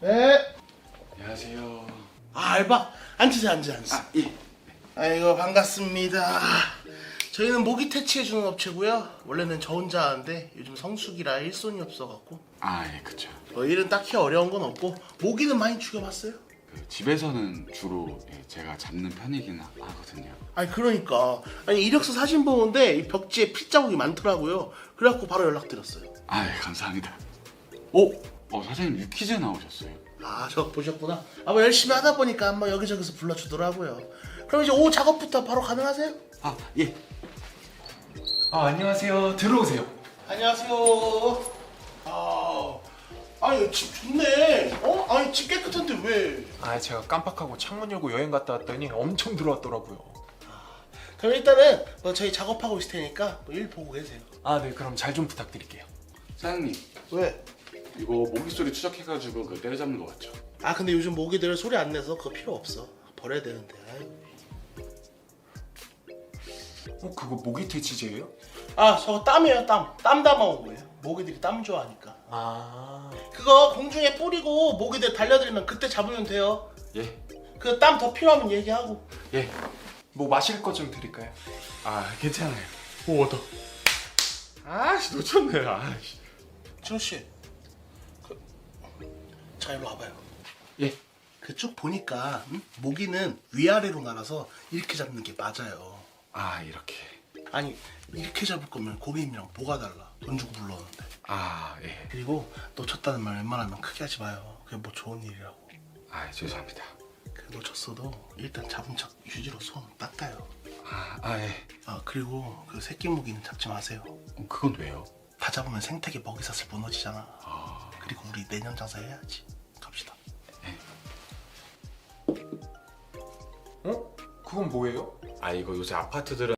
네. 안녕하세요. 아 알바 앉으세요 앉으세요 앉으세요. 아, 예. 아이고 반갑습니다. 저희는 모기 퇴치해주는 업체고요. 원래는 저 혼자 하는데 요즘 성수기라 일손이 없어갖고 아, 예, 그쵸. 뭐 일은 딱히 어려운 건 없고 모기는 많이 죽여봤어요? 그 집에서는 주로 예, 제가 잡는 편이긴 하- 하거든요. 아니 그러니까 아니 이력서 사진 보는데 이 벽지에 피 자국이 많더라고요. 그래갖고 바로 연락드렸어요. 아, 예, 감사합니다. 오! 어, 사장님 유퀴즈 나오셨어요. 아 저 보셨구나. 아 뭐 열심히 하다 보니까 한번 여기저기서 불러주더라고요. 그럼 이제 오후 작업부터 바로 가능하세요? 아, 예. 아 안녕하세요. 들어오세요. 안녕하세요. 아, 아니 집 좋네. 어? 아니 집 깨끗한데 왜? 아 제가 깜빡하고 창문 열고 여행 갔다 왔더니 엄청 들어왔더라고요. 그럼 일단은 뭐 저희 작업하고 있을 테니까 뭐일 보고 계세요. 아 네 그럼 잘 좀 부탁드릴게요. 사장님, 왜? 이거 모기 소리 추적해가지고 그 때려잡는 거 맞죠? 아 근데 요즘 모기들 소리 안 내서 그거 필요 없어. 버려야 되는데. 어 그거 모기 퇴치제예요? 아 저거 땀이에요 땀. 땀 담아온 거예요. 모기들이 땀 좋아하니까. 아 그거 공중에 뿌리고 모기들 달려들면 그때 잡으면 돼요. 예. 그 땀 더 필요하면 얘기하고. 예. 뭐 마실 것좀 드릴까요? 아, 괜찮아요. 오, 얻어. 아씨, 놓쳤네. 아씨. 진호 씨. 그, 자 일로 와봐요. 예. 그쪽 보니까 응? 모기는 위아래로 날아서 이렇게 잡는 게 맞아요. 아, 이렇게. 아니 이렇게 잡을 거면 고객님이랑 뭐가 달라? 돈 주고 불렀는데. 아, 예. 그리고 놓쳤다는 말 웬만하면 크게 하지 마요. 그게 뭐 좋은 일이라고. 아, 죄송합니다. 그 놓쳤어도 일단 잡은 척 휴지로 손 닦아요. 아, 아, 예. 아 그리고 그 새끼 모기는 잡지 마세요. 어, 그건 왜요? 다 잡으면 생태계 먹이사슬 무너지잖아. 아, 그리고 우리 내년 장사 해야지. 갑시다. 어? 그건 뭐예요? 아 이거 요새 아파트들은